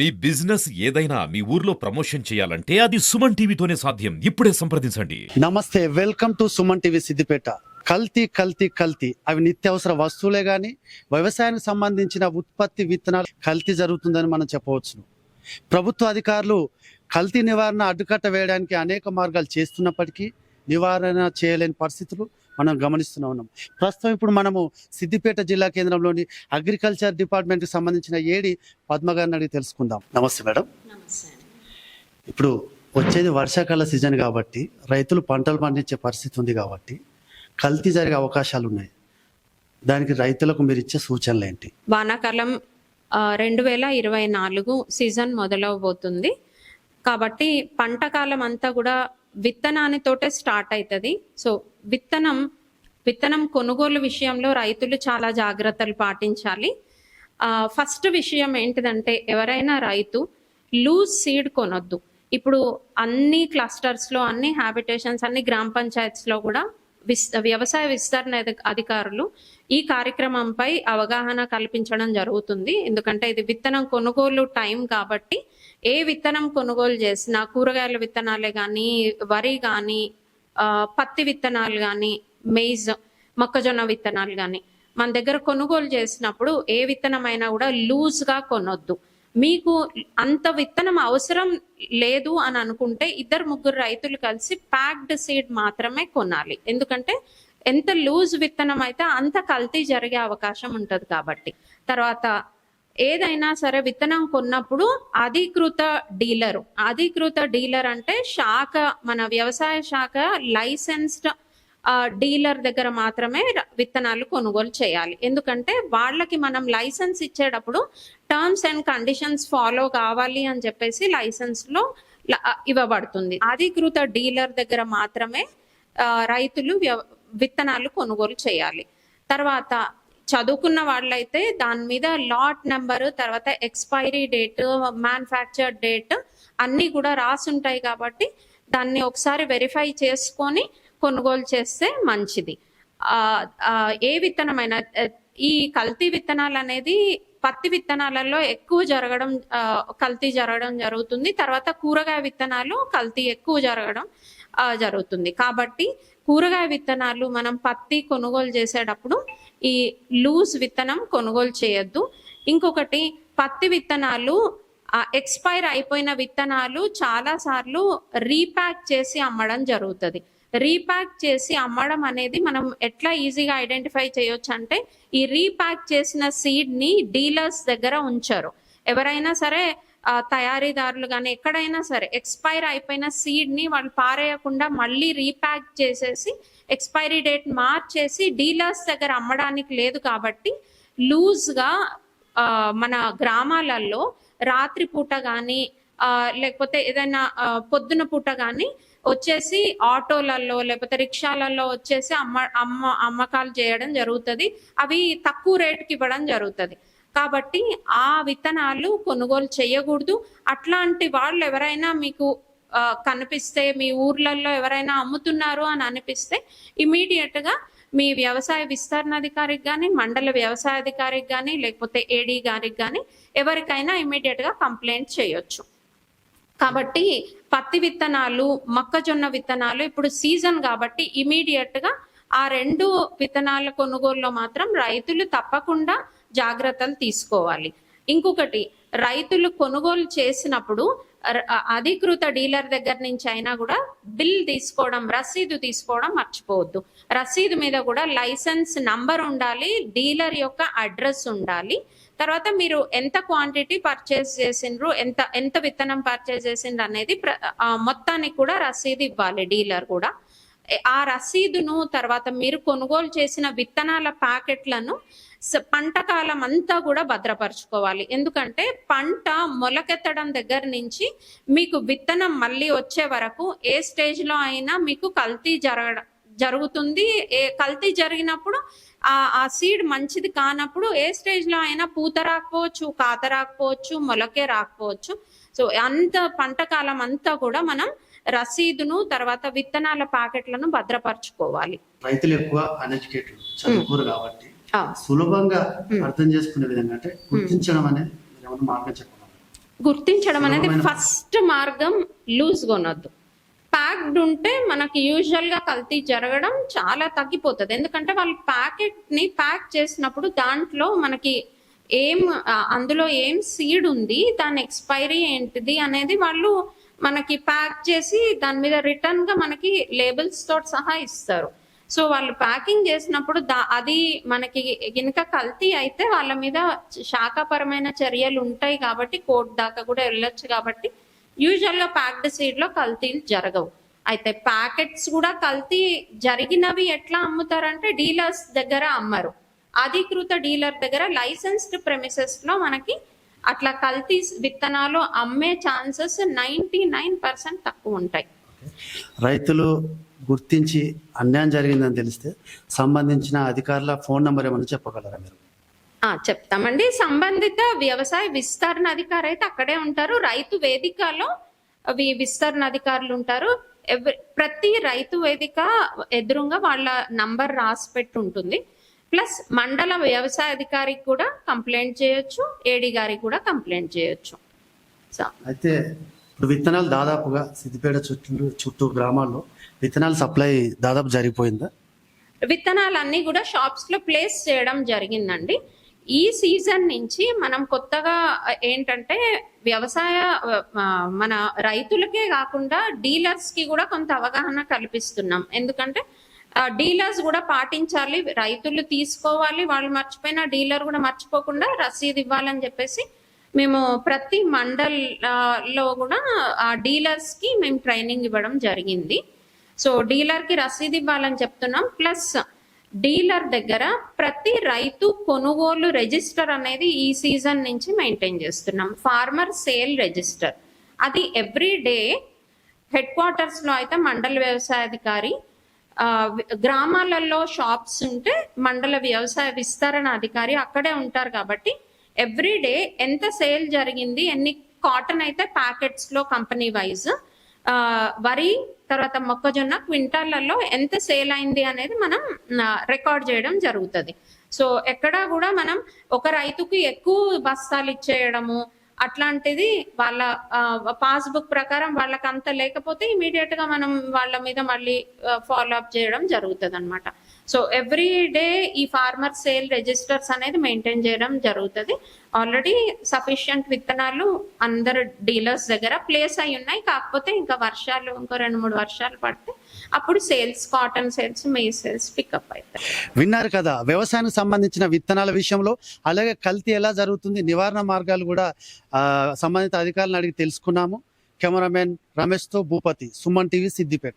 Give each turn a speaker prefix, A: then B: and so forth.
A: మీ business ఏదైనా మీ ఊర్లో promotion చేయాలంటే అది సుమన్ టీవీతోనే సాధ్యం. ఇప్పుడే సంప్రదించండి.
B: నమస్తే welcome to Suman TV Siddipet. కల్తీ కల్తీ కల్తీ అవి నిత్యావసర వస్తువులే కానీ వ్యవసాయానికి సంబంధించిన ఉత్పత్తి విత్తనాలు కల్తీ జరుగుతుందని మనం చెప్పవచ్చును. ప్రభుత్వ అధికారులు కల్తీ నివారణ అడ్డుకట్ట వేయడానికి అనేక మార్గాలు చేస్తున్నప్పటికీ నివారణ చేయలేని పరిస్థితులు మనం గమనిస్తూనే ఉన్నాం. ప్రస్తుతం ఇప్పుడు మనము సిద్దిపేట జిల్లా కేంద్రంలోని అగ్రికల్చర్ డిపార్ట్మెంట్కి సంబంధించిన ఏడి పద్మ గారిని అడిగి తెలుసుకుందాం. నమస్తే మేడం. ఇప్పుడు వచ్చేది వర్షాకాల సీజన్ కాబట్టి రైతులు పంటలు పండించే పరిస్థితి ఉంది కాబట్టి కల్తీ జరిగే అవకాశాలు ఉన్నాయి. దానికి రైతులకు మీరు ఇచ్చే సూచనలు ఏంటి?
C: వానాకాలం రెండు వేల ఇరవై నాలుగు సీజన్ మొదలవబోతుంది. కాబట్టి పంట కాలం అంతా కూడా విత్తనానితోటే స్టార్ట్ అవుతుంది సో విత్తనం విత్తనం కొనుగోలు విషయంలో రైతులు చాలా జాగ్రత్తలు పాటించాలి. ఫస్ట్ విషయం ఏంటిదంటే ఎవరైనా రైతు లూజ్ సీడ్ కొనొద్దు. ఇప్పుడు అన్ని క్లస్టర్స్లో అన్ని హ్యాబిటేషన్స్ అన్ని గ్రామ పంచాయత్స్లో కూడా విస్ వ్యవసాయ విస్తరణ అధికారులు ఈ కార్యక్రమంపై అవగాహన కల్పించడం జరుగుతుంది. ఎందుకంటే ఇది విత్తనం కొనుగోలు టైం కాబట్టి ఏ విత్తనం కొనుగోలు చేసినా కూరగాయల విత్తనాలే కానీ వరి కానీ పత్తి విత్తనాలు కానీ మెయిజ్ మొక్కజొన్న విత్తనాలు కానీ మన దగ్గర కొనుగోలు చేసినప్పుడు ఏ విత్తనమైనా కూడా లూజ్గా కొనొద్దు. మీకు అంత విత్తనం అవసరం లేదు అని అనుకుంటే ఇద్దరు ముగ్గురు రైతులు కలిసి ప్యాక్డ్ సీడ్ మాత్రమే కొనాలి. ఎందుకంటే ఎంత లూజ్ విత్తనం అయితే అంత కల్తీ జరిగే అవకాశం ఉంటుంది కాబట్టి. తర్వాత ఏదైనా సరే విత్తనం కొన్నప్పుడు అధికృత డీలర్. అధికృత డీలర్ అంటే శాఖ మన వ్యవసాయ శాఖ లైసెన్స్డ్ డీలర్ దగ్గర మాత్రమే విత్తనాలు కొనుగోలు చేయాలి. ఎందుకంటే వాళ్ళకి మనం లైసెన్స్ ఇచ్చేటప్పుడు టర్మ్స్ అండ్ కండిషన్స్ ఫాలో కావాలి అని చెప్పేసి లైసెన్స్లో ఇవ్వబడుతుంది. అధికృత డీలర్ దగ్గర మాత్రమే రైతులు వ్యవ- విత్తనాలు కొనుగోలు చేయాలి. తర్వాత చదువుకున్న వాళ్ళైతే దాని మీద లాట్ నెంబర్ తర్వాత ఎక్స్పైరీ డేట్ మ్యానుఫ్యాక్చర్ డేట్ అన్నీ కూడా రాసి ఉంటాయి కాబట్టి దాన్ని ఒకసారి వెరిఫై చేసుకొని కొనుగోలు చేస్తే మంచిది. ఏ విత్తనమైన ఈ కల్తీ విత్తనాలు అనేది పత్తి విత్తనాలలో ఎక్కువ జరగడం కల్తీ జరగడం జరుగుతుంది. తర్వాత కూరగాయ విత్తనాలు కల్తీ ఎక్కువ జరగడం జరుగుతుంది. కాబట్టి కూరగాయ విత్తనాలు మనం పత్తి కొనుగోలు చేసేటప్పుడు ఈ లూజ్ విత్తనం కొనుగోలు చేయొద్దు. ఇంకొకటి పత్తి విత్తనాలు ఎక్స్పైర్ అయిపోయిన విత్తనాలు చాలాసార్లు రీప్యాక్ చేసి అమ్మడం జరుగుతుంది. రీప్యాక్ చేసి అమ్మడం అనేది మనం ఎట్లా ఈజీగా ఐడెంటిఫై చేయొచ్చు అంటే ఈ రీప్యాక్ చేసిన సీడ్ని డీలర్స్ దగ్గర ఉంచారు. ఎవరైనా సరే తయారీదారులు కానీ ఎక్కడైనా సరే ఎక్స్పైర్ అయిపోయిన సీడ్ని వాళ్ళు పారేయకుండా మళ్ళీ రీప్యాక్ చేసేసి ఎక్స్పైరీ డేట్ మార్చేసి డీలర్స్ దగ్గర అమ్మడానికి లేదు కాబట్టి లూజ్గా మన గ్రామాలలో రాత్రి పూట కానీ లేకపోతే ఏదైనా పొద్దున పూట కానీ వచ్చేసి ఆటోలలో లేకపోతే రిక్షాలలో వచ్చేసి అమ్మ అమ్మ అమ్మకాలు చేయడం జరుగుతుంది. అవి తక్కువ రేటుకి ఇవ్వడం జరుగుతుంది. కాబట్టి ఆ విత్తనాలు కొనుగోలు చేయకూడదు. అట్లాంటి వాళ్ళు ఎవరైనా మీకు కనిపిస్తే మీ ఊర్లలో ఎవరైనా అమ్ముతున్నారు అని అనిపిస్తే ఇమీడియట్గా మీ వ్యవసాయ విస్తరణ అధికారికి కానీ మండల వ్యవసాయ అధికారికి కానీ లేకపోతే ఏడీ గారికి కానీ ఎవరికైనా ఇమీడియట్గా కంప్లైంట్ చేయొచ్చు. కాబట్టి పత్తి విత్తనాలు మొక్కజొన్న విత్తనాలు ఇప్పుడు సీజన్ కాబట్టి ఇమీడియట్గా ఆ రెండు విత్తనాల కొనుగోలులో మాత్రం రైతులు తప్పకుండా జాగ్రత్తలు తీసుకోవాలి. ఇంకొకటి రైతులు కొనుగోలు చేసినప్పుడు అధికృత డీలర్ దగ్గర నుంచి అయినా కూడా బిల్ తీసుకోవడం రసీదు తీసుకోవడం మర్చిపోవద్దు. రసీదు మీద కూడా లైసెన్స్ నంబర్ ఉండాలి డీలర్ యొక్క అడ్రస్ ఉండాలి. తర్వాత మీరు ఎంత క్వాంటిటీ పర్చేస్ చేసిండ్రు ఎంత ఎంత విత్తనం పర్చేస్ చేసిండ్రు అనేది ప్ర- ఆ, మొత్తానికి కూడా రసీదు ఇవ్వాలి డీలర్ కూడా. ఆ రసీదును తర్వాత మీరు కొనుగోలు చేసిన విత్తనాల ప్యాకెట్లను పంట కాలం అంతా కూడా భద్రపరచుకోవాలి. ఎందుకంటే పంట మొలకెత్తడం దగ్గర నుంచి మీకు విత్తనం మళ్ళీ వచ్చే వరకు ఏ స్టేజ్లో అయినా మీకు కల్తీ జరగడం జరుగుతుంది. ఏ కల్తీ జరిగినప్పుడు ఆ ఆ సీడ్ మంచిది కానప్పుడు ఏ స్టేజ్లో అయినా పూత రాకపోవచ్చు కాత రాకపోవచ్చు మొలకే రాకపోవచ్చు. సో అంత పంట కాలం అంతా కూడా మనం రసీదును తర్వాత విత్తనాల ప్యాకెట్లను భద్రపరచుకోవాలి.
B: రైతులు ఎక్కువ అన్ఎడ్యుకేటెడ్ చదువుకోరు కాబట్టి సులభంగా అర్థం చేసుకునే విధంగా అంటే గుర్తించడం అనేది మార్గం చెప్పగలరా?
C: గుర్తించడం అనేది ఫస్ట్ మార్గం. లూజ్ కొనొద్దు. ప్యాక్డ్ ఉంటే మనకి యూజువల్గా కల్తీ జరగడం చాలా తగ్గిపోతుంది. ఎందుకంటే వాళ్ళు ప్యాకెట్ని ప్యాక్ చేసినప్పుడు దాంట్లో మనకి ఏం అందులో ఏం సీడ్ ఉంది దాని ఎక్స్పైరీ ఏంటిది అనేది వాళ్ళు మనకి ప్యాక్ చేసి దాని మీద రిటర్న్గా మనకి లేబుల్స్ తోటి సహా ఇస్తారు. సో వాళ్ళు ప్యాకింగ్ చేసినప్పుడు దా- అది మనకి గినక కల్తీ అయితే వాళ్ళ మీద శాఖాపరమైన చర్యలు ఉంటాయి కాబట్టి కోర్టు దాకా కూడా వెళ్ళొచ్చు కాబట్టి యూజువల్గా ప్యాక్డ్ సీడ్లో కల్తీలు జరగవు. అయితే ప్యాకెట్స్ కూడా కల్తీ జరిగినవి ఎట్లా అమ్ముతారంటే డీలర్స్ దగ్గర అమ్మరు. అధికృత డీలర్ దగ్గర లైసెన్స్డ్ ప్రెమిసెస్లో మనకి అట్లా కల్తీ విత్తనాలు అమ్మే ఛాన్సెస్ నైన్టీ నైన్ పర్సెంట్ తక్కువ ఉంటాయి.
B: రైతులు గుర్తించి అన్యాయం జరిగిందని తెలిస్తే సంబంధించిన అధికారుల ఫోన్ నెంబర్ ఏమైనా చెప్పగలరా మీరు?
C: చెప్తామండి. సంబంధిత వ్యవసాయ విస్తరణ అధికారి అయితే అక్కడే ఉంటారు. రైతు వేదికలో అవి విస్తరణ అధికారులు ఉంటారు. ప్రతి రైతు వేదిక ఎదురుగా వాళ్ళ నంబర్ రాసి పెట్టి ఉంటుంది ప్లస్ మండల వ్యవసాయ అధికారికి కూడా కంప్లైంట్ చేయొచ్చు ఏడి గారికి కూడా కంప్లైంట్ చేయొచ్చు.
B: అయితే ఇప్పుడు విత్తనాలు దాదాపుగా సిద్దిపేట చుట్టూ చుట్టూ గ్రామాల్లో విత్తనాలు సప్లై దాదాపు జరిగిపోయిందా?
C: విత్తనాలన్నీ కూడా షాప్స్లో ప్లేస్ చేయడం జరిగిందండి. ఈ సీజన్ నుంచి మనం కొత్తగా ఏంటంటే వ్యవసాయ మన రైతులకే కాకుండా డీలర్స్కి కూడా కొంత అవగాహన కల్పిస్తున్నాం. ఎందుకంటే డీలర్స్ కూడా పాటించాలి రైతులు తీసుకోవాలి వాళ్ళు మర్చిపోయిన డీలర్ కూడా మర్చిపోకుండా రసీదు ఇవ్వాలని చెప్పేసి మేము ప్రతి మండల్లో కూడా ఆ డీలర్స్కి మేము ట్రైనింగ్ ఇవ్వడం జరిగింది. సో డీలర్కి రసీదు ఇవ్వాలని చెప్తున్నాం. ప్లస్ డీలర్ దగ్గర ప్రతి రైతు కొనుగోలు రిజిస్టర్ అనేది ఈ సీజన్ నుంచి మెయింటైన్ చేస్తున్నాం. Farmer sale register. అది ఎవ్రీ డే హెడ్ క్వార్టర్స్లో అయితే మండల వ్యవసాయాధికారి గ్రామాలలో షాప్స్ ఉంటే మండల వ్యవసాయ విస్తరణ అధికారి అక్కడే ఉంటారు కాబట్టి ఎవ్రీ డే ఎంత సేల్ జరిగింది ఎన్ని కాటన్ అయితే ప్యాకెట్స్లో కంపెనీ వైజ్ వరి తర్వాత మొక్కజొన్న క్వింటాళ్ళలో ఎంత సేల్ అయింది అనేది మనం రికార్డ్ చేయడం జరుగుతుంది. సో ఎక్కడా కూడా మనం ఒక రైతుకి ఎక్కువ బస్తాలు ఇచ్చేయడము అట్లాంటిది వాళ్ళ పాస్బుక్ ప్రకారం వాళ్ళకి అంత లేకపోతే ఇమీడియట్గా మనం వాళ్ళ మీద మళ్ళీ ఫాలో అప్ చేయడం జరుగుతుంది అనమాట సో ఎవ్రీ డే ఈ ఫార్మర్ సేల్ రిజిస్టర్స్ అనేది మెయింటైన్ చేయడం జరుగుతుంది. ఆల్రెడీ సఫిషియంట్ విత్తనాలు అందరు డీలర్స్ దగ్గర ప్లేస్ అయి ఉన్నాయి కాకపోతే ఇంకా వర్షాలు ఇంకో రెండు మూడు వర్షాలు పడితే అప్పుడు sales cotton sales May sales pickup అవుతాయి
B: విన్నారు కదా వ్యవసాయానికి సంబంధించిన విత్తనాల విషయంలో అలాగే కల్తీ ఎలా జరుగుతుంది నివారణ మార్గాలు కూడా సంబంధిత అధికారులను అడిగి తెలుసుకున్నాము. కెమెరామెన్ రమేష్తో భూపతి సుమన్ టీవీ సిద్దిపేట.